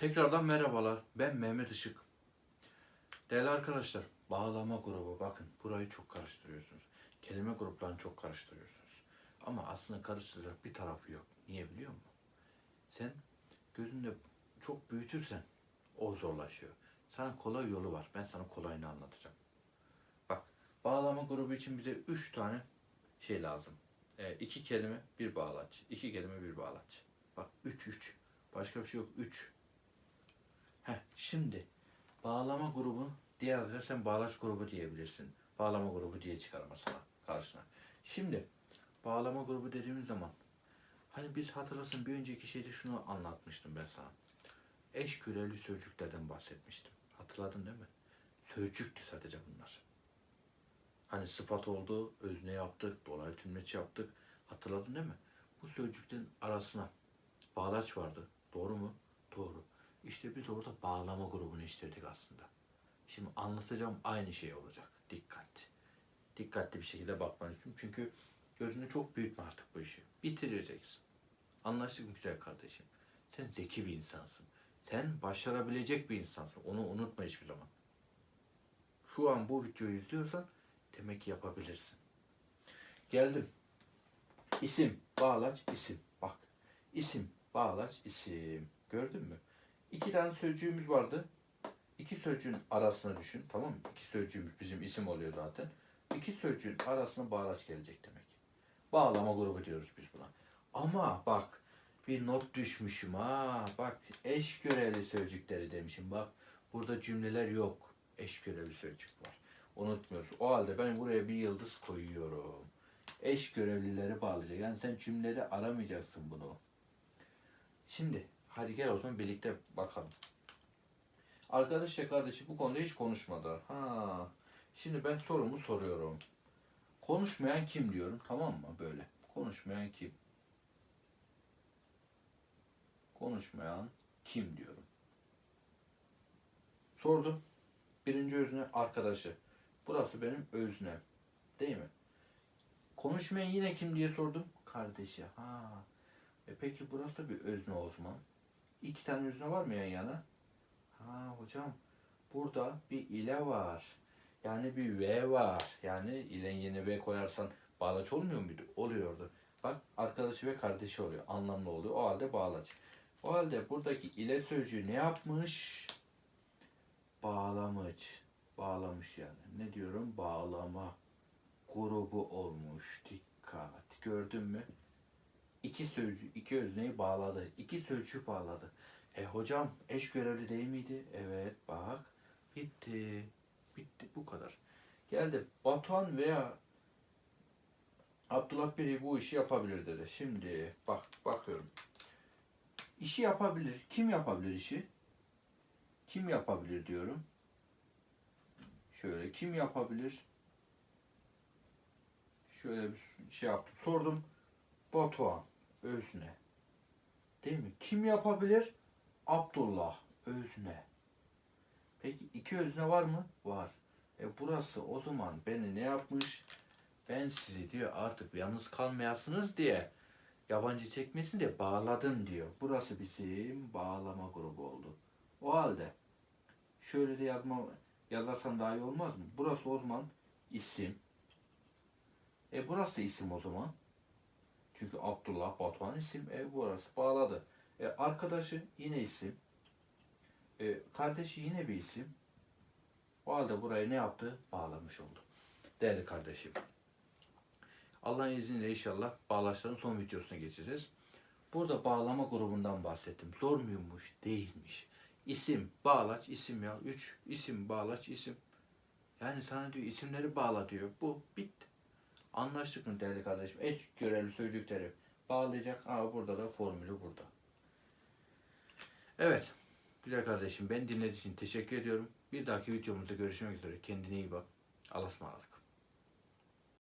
Tekrardan merhabalar. Ben Mehmet Işık. Değerli arkadaşlar, bağlama grubu bakın burayı çok karıştırıyorsunuz. Kelime gruplarını çok karıştırıyorsunuz. Ama aslında karıştıracak bir tarafı yok. Niye biliyor musun? Sen gözünde çok büyütürsen o zorlaşıyor. Sana kolay yolu var. Ben sana kolayını anlatacağım. Bak, bağlama grubu için bize üç tane şey lazım. E, iki kelime, bir bağlaç. İki kelime, bir bağlaç. Bak, üç üç. Başka bir şey yok. Üç. Heh, şimdi bağlama grubu adıyla sen bağlaç grubu diyebilirsin. Bağlama grubu diye çıkar sana karşına. Şimdi bağlama grubu dediğimiz zaman hani biz hatırlasın bir önceki şeyde şunu anlatmıştım ben sana. Eş küreli sözcüklerden bahsetmiştim. Hatırladın değil mi? Sözcüktü sadece bunlar. Hani sıfat oldu, özne yaptık, dolaylı tümleç yaptık. Hatırladın değil mi? Bu sözcüklerin arasına bağlaç vardı. Doğru mu? Doğru. İşte biz orada bağlama grubunu işledik aslında. Şimdi anlatacağım aynı şey olacak. Dikkat. Dikkatli bir şekilde bakman için. Çünkü gözünü çok büyütme artık bu işi. Bitireceksin. Anlaştık mı güzel kardeşim? Sen zeki bir insansın. Sen başarabilecek bir insansın. Onu unutma hiçbir zaman. Şu an bu videoyu izliyorsan demek ki yapabilirsin. Geldim. İsim, bağlaç, isim. Bak. İsim, bağlaç, isim. Gördün mü? İki tane sözcüğümüz vardı. İki sözcüğün arasına düşün. Tamam mı? İki sözcüğümüz bizim isim oluyor zaten. İki sözcüğün arasına bağlaç gelecek demek. Bağlama grubu diyoruz biz buna. Ama bak bir not düşmüşüm ha. Bak eş görevli sözcükleri demişim. Bak burada cümleler yok. Eş görevli sözcük var. Unutmuyoruz. O halde ben buraya bir yıldız koyuyorum. Eş görevlileri bağlayacak. Yani sen cümlede aramayacaksın bunu. Şimdi hadi gel o zaman birlikte bakalım. Arkadaş ya kardeşi bu konuda hiç konuşmadı. Ha. Şimdi ben sorumu soruyorum. Konuşmayan kim diyorum tamam mı böyle? Konuşmayan kim? Konuşmayan kim diyorum. Sordum. Birinci özne arkadaşı. Burası benim öznem. Değil mi? Konuşmayan yine kim diye sordum. Kardeşi. Ha. E peki burası da bir özne o zaman. İki tane özne var mı yan yana? Ha hocam burada bir ile var. Yani bir V var. Yani ile yeni V koyarsan bağlaç olmuyor muydu? Oluyordu. Bak arkadaşı ve kardeşi oluyor. Anlamlı oluyor. O halde bağlaç. O halde buradaki ile sözcüğü ne yapmış? Bağlamış. Bağlamış yani. Ne diyorum? Bağlama grubu olmuş. Dikkat. Gördün mü? İki sözcük, iki özneyi bağladı. İki sözcüğü bağladı. E hocam eş görevli değil miydi? Evet bak. Bitti. Bitti bu kadar. Geldi. Batuhan veya Abdullah biri bu işi yapabilir dedi. Şimdi bak bakıyorum. İşi yapabilir. Kim yapabilir işi? Kim yapabilir diyorum. Şöyle kim yapabilir? Şöyle bir şey yaptım. Sordum. Batuhan. Özne. Değil mi? Kim yapabilir? Abdullah. Özne. Peki iki özne var mı? Var. E burası o zaman beni ne yapmış? Ben sizi diyor artık yalnız kalmayasınız diye yabancı çekmesin diye bağladım diyor. Burası bizim bağlama grubu oldu. O halde şöyle de yazma yazarsam daha iyi olmaz mı? Burası o zaman isim. E burası da isim o zaman. Çünkü Abdullah Batuhan isim. E burası bağladı. E arkadaşı yine isim. E, kardeşi yine bir isim. O halde burayı ne yaptı? Bağlamış oldu. Değerli kardeşim. Allah'ın izniyle inşallah bağlaçların son videosuna geçeceğiz. Burada bağlama grubundan bahsettim. Zor muymuş? Değilmiş. İsim, bağlaç, isim ya. Üç isim, bağlaç, isim. Yani sana diyor isimleri bağla diyor. Bu bitti. Anlaştık mı değerli kardeşim? Eş görevli sözcükleri bağlayacak. Aa burada da formülü burada. Evet. Güzel kardeşim ben dinlediğin için teşekkür ediyorum. Bir dahaki videomuzda görüşmek üzere. Kendine iyi bak. Allah'a ısmarladık.